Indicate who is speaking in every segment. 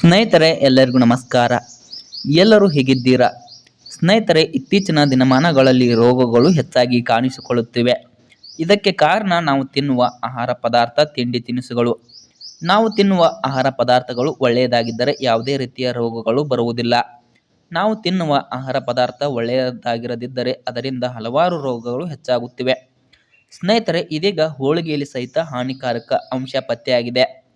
Speaker 1: ಸ್ನೇಹಿತರೆ, ಎಲ್ಲರಿಗೂ ನಮಸ್ಕಾರ. ಎಲ್ಲರೂ ಹೇಗಿದ್ದೀರಾ? ಸ್ನೇಹಿತರೆ, ಇತ್ತೀಚಿನ ದಿನಮಾನಗಳಲ್ಲಿ ರೋಗಗಳು ಹೆಚ್ಚಾಗಿ ಕಾಣಿಸಿಕೊಳ್ಳುತ್ತಿವೆ. ಇದಕ್ಕೆ ಕಾರಣ ನಾವು ತಿನ್ನುವ ಆಹಾರ ಪದಾರ್ಥ, ತಿಂಡಿ ತಿನಿಸುಗಳು. ನಾವು ತಿನ್ನುವ ಆಹಾರ ಪದಾರ್ಥಗಳು ಒಳ್ಳೆಯದಾಗಿದ್ದರೆ ಯಾವುದೇ ರೀತಿಯ ರೋಗಗಳು ಬರುವುದಿಲ್ಲ. ನಾವು ತಿನ್ನುವ ಆಹಾರ ಪದಾರ್ಥ ಒಳ್ಳೆಯದಾಗಿರದಿದ್ದರೆ ಅದರಿಂದ ಹಲವಾರು ರೋಗಗಳು ಹೆಚ್ಚಾಗುತ್ತಿವೆ. ಸ್ನೇಹಿತರೆ, ಇದೀಗ ಹೋಳಿಗೆಯಲ್ಲಿ ಸಹಿತ ಹಾನಿಕಾರಕ ಅಂಶ ಪತ್ತೆಯಾಗಿದೆ.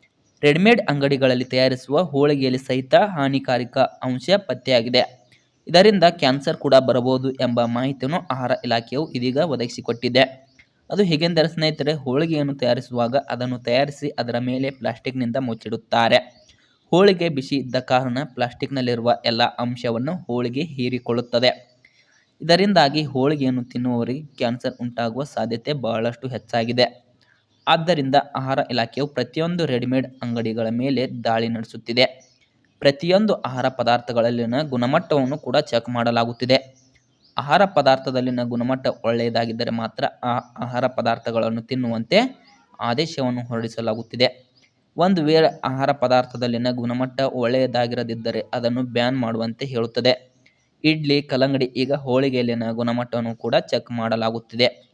Speaker 1: ರೆಡಿಮೇಡ್ ಅಂಗಡಿಗಳಲ್ಲಿ ತಯಾರಿಸುವ ಹೋಳಿಗೆಯಲ್ಲಿ ಸಹಿತ ಹಾನಿಕಾರಕ ಅಂಶ ಪತ್ತೆಯಾಗಿದೆ. ಇದರಿಂದ ಕ್ಯಾನ್ಸರ್ ಕೂಡ ಬರಬಹುದು ಎಂಬ ಮಾಹಿತಿಯನ್ನು ಆಹಾರ ಇಲಾಖೆಯು ಇದೀಗ ಒದಗಿಸಿಕೊಟ್ಟಿದೆ. ಅದು ಹೇಗೆಂದರೆ ಸ್ನೇಹಿತರೆ, ಹೋಳಿಗೆಯನ್ನು ತಯಾರಿಸುವಾಗ ಅದನ್ನು ತಯಾರಿಸಿ ಅದರ ಮೇಲೆ ಪ್ಲಾಸ್ಟಿಕ್ನಿಂದ ಮುಚ್ಚಿಡುತ್ತಾರೆ. ಹೋಳಿಗೆ ಬಿಸಿ ಇದ್ದ ಕಾರಣ ಪ್ಲಾಸ್ಟಿಕ್ನಲ್ಲಿರುವ ಎಲ್ಲ ಅಂಶವನ್ನು ಹೋಳಿಗೆ ಹೀರಿಕೊಳ್ಳುತ್ತದೆ. ಇದರಿಂದಾಗಿ ಹೋಳಿಗೆಯನ್ನು ತಿನ್ನುವವರಿಗೆ ಕ್ಯಾನ್ಸರ್ ಉಂಟಾಗುವ ಸಾಧ್ಯತೆ ಬಹಳಷ್ಟು ಹೆಚ್ಚಾಗಿದೆ. ಆದ್ದರಿಂದ ಆಹಾರ ಇಲಾಖೆಯು ಪ್ರತಿಯೊಂದು ರೆಡಿಮೇಡ್ ಅಂಗಡಿಗಳ ಮೇಲೆ ದಾಳಿ ನಡೆಸುತ್ತಿದೆ. ಪ್ರತಿಯೊಂದು ಆಹಾರ ಪದಾರ್ಥಗಳಲ್ಲಿನ ಗುಣಮಟ್ಟವನ್ನು ಕೂಡ ಚೆಕ್ ಮಾಡಲಾಗುತ್ತಿದೆ. ಆಹಾರ ಪದಾರ್ಥದಲ್ಲಿನ ಗುಣಮಟ್ಟ ಒಳ್ಳೆಯದಾಗಿದ್ದರೆ ಮಾತ್ರ ಆ ಆಹಾರ ಪದಾರ್ಥಗಳನ್ನು ತಿನ್ನುವಂತೆ ಆದೇಶವನ್ನು ಹೊರಡಿಸಲಾಗುತ್ತಿದೆ. ಒಂದು ವೇಳೆ ಆಹಾರ ಪದಾರ್ಥದಲ್ಲಿನ ಗುಣಮಟ್ಟ ಒಳ್ಳೆಯದಾಗಿರದಿದ್ದರೆ ಅದನ್ನು ಬ್ಯಾನ್ ಮಾಡುವಂತೆ ಹೇಳುತ್ತದೆ. ಇಡ್ಲಿ, ಕಲ್ಲಂಗಡಿ, ಈಗ ಹೋಳಿಗೆಯಲ್ಲಿನ ಗುಣಮಟ್ಟವನ್ನು ಕೂಡ ಚೆಕ್ ಮಾಡಲಾಗುತ್ತಿದೆ.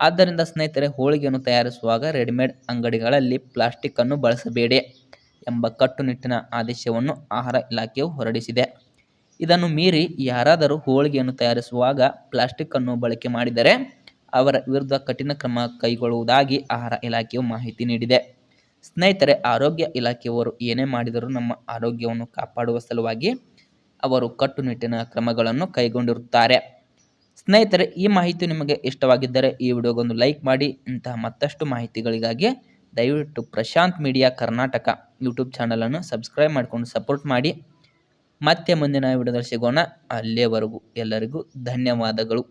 Speaker 1: ಆದ್ದರಿಂದ ಸ್ನೇಹಿತರೆ, ಹೋಳಿಗೆಯನ್ನು ತಯಾರಿಸುವಾಗ ರೆಡಿಮೇಡ್ ಅಂಗಡಿಗಳಲ್ಲಿ ಪ್ಲಾಸ್ಟಿಕ್ ಅನ್ನು ಬಳಸಬೇಡಿ ಎಂಬ ಕಟ್ಟುನಿಟ್ಟಿನ ಆದೇಶವನ್ನು ಆಹಾರ ಇಲಾಖೆಯು ಹೊರಡಿಸಿದೆ. ಇದನ್ನು ಮೀರಿ ಯಾರಾದರೂ ಹೋಳಿಗೆಯನ್ನು ತಯಾರಿಸುವಾಗ ಪ್ಲಾಸ್ಟಿಕ್ ಅನ್ನು ಬಳಕೆ ಮಾಡಿದರೆ ಅವರ ವಿರುದ್ಧ ಕಠಿಣ ಕ್ರಮ ಕೈಗೊಳ್ಳುವುದಾಗಿ ಆಹಾರ ಇಲಾಖೆಯು ಮಾಹಿತಿ ನೀಡಿದೆ. ಸ್ನೇಹಿತರೆ, ಆರೋಗ್ಯ ಇಲಾಖೆಯವರು ಏನೇ ಮಾಡಿದರೂ ನಮ್ಮ ಆರೋಗ್ಯವನ್ನು ಕಾಪಾಡುವ ಸಲುವಾಗಿ ಅವರು ಕಟ್ಟುನಿಟ್ಟಿನ ಕ್ರಮಗಳನ್ನು ಕೈಗೊಂಡಿರುತ್ತಾರೆ. ಸ್ನೇಹಿತರೆ, ಈ ಮಾಹಿತಿ ನಿಮಗೆ ಇಷ್ಟವಾಗಿದ್ದರೆ ಈ ವಿಡಿಯೋಗೊಂದು ಲೈಕ್ ಮಾಡಿ. ಇಂತಹ ಮತ್ತಷ್ಟು ಮಾಹಿತಿಗಳಿಗಾಗಿ ದಯವಿಟ್ಟು ಪ್ರಶಾಂತ್ ಮೀಡಿಯಾ ಕರ್ನಾಟಕ ಯೂಟ್ಯೂಬ್ ಚಾನಲನ್ನು ಸಬ್ಸ್ಕ್ರೈಬ್ ಮಾಡಿಕೊಂಡು ಸಪೋರ್ಟ್ ಮಾಡಿ. ಮತ್ತೆ ಮುಂದಿನ ವಿಡಿಯೋದಲ್ಲಿ ಸಿಗೋಣ. ಅಲ್ಲಿಯವರೆಗೂ ಎಲ್ಲರಿಗೂ ಧನ್ಯವಾದಗಳು.